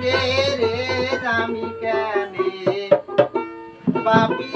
রে রে আমি কেনে? পাপিরি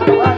Bye.